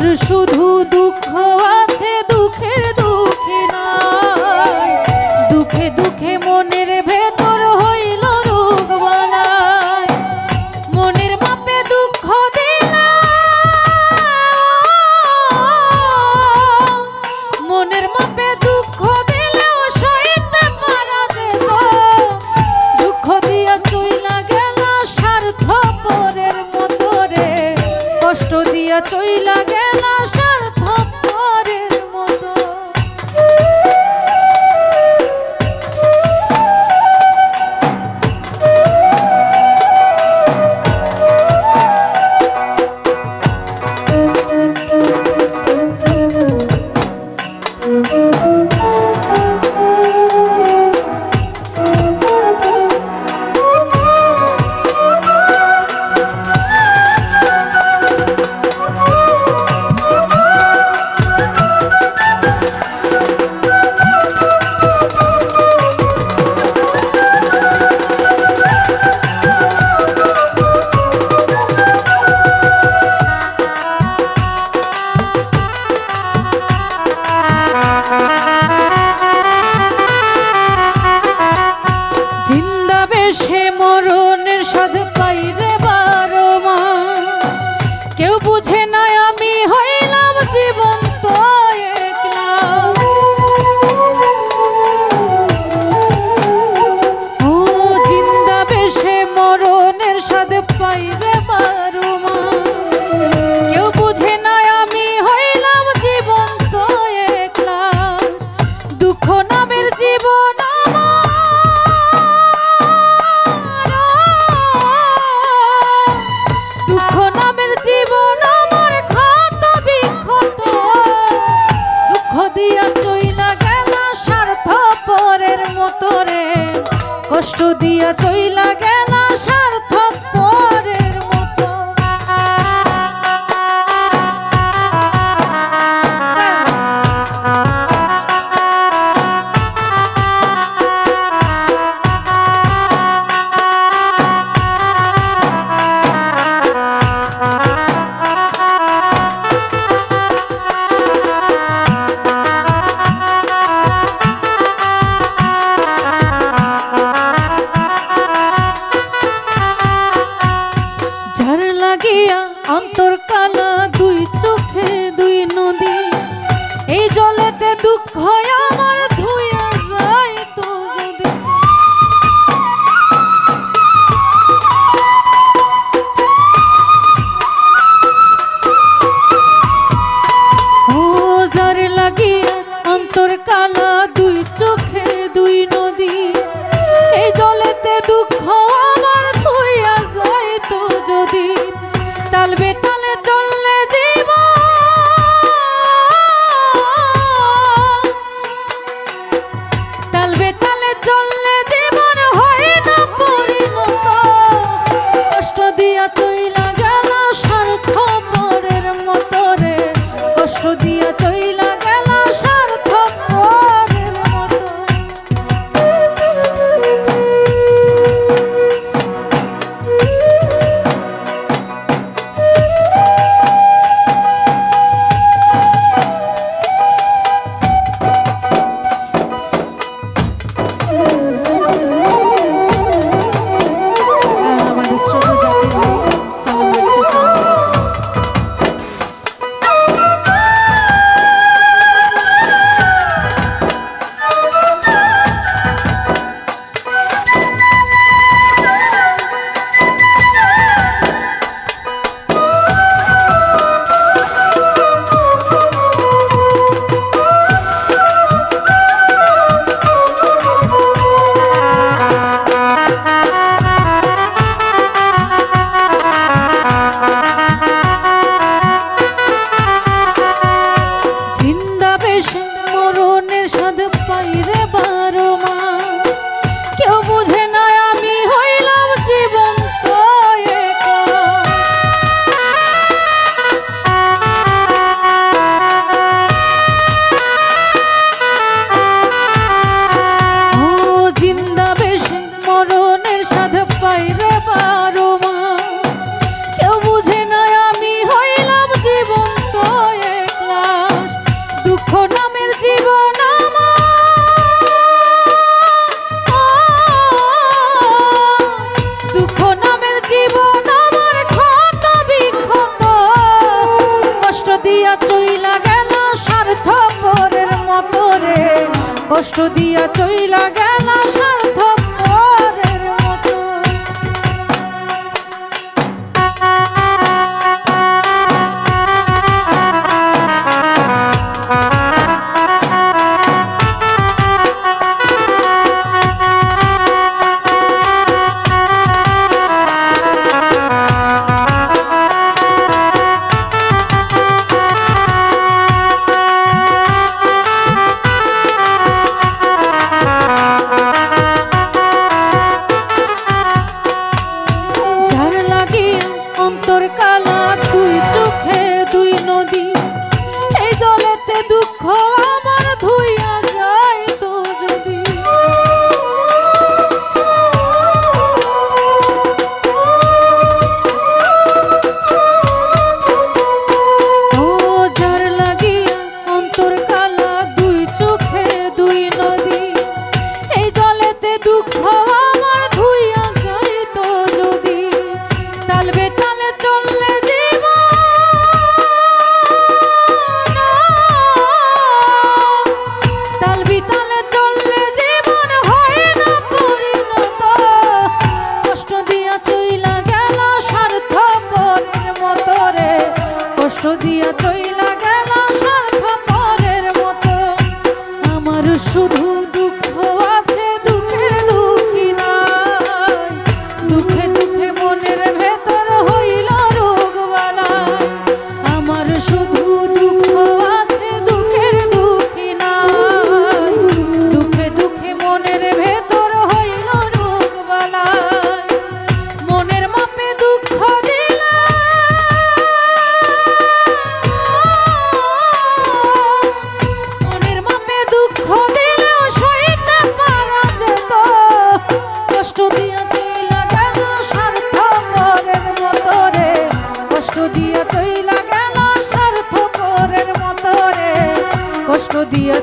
আমার শুধু চইলা গেল স্বার্থ পরের কেউ বুঝে না আমি হইলাম জীবন নামের জীবন আমার ক্ষত বিক্ষত। দুঃখ দিয়া চইলা গেল স্বার্থ পরের মতো রে। কষ্ট দিয়া লাগিয়া অন্তর কালা দুই চোখে দুই নদী। এই জলেতে দুঃখ আমার ধুইয়া তাল বেতালে চললে জীব তাল বেতালে চললে জীবন হয় না পরিণত। কষ্ট দিয়া চইলা কষ্ট দিয়া চইলা অন্তর কালা দিয়া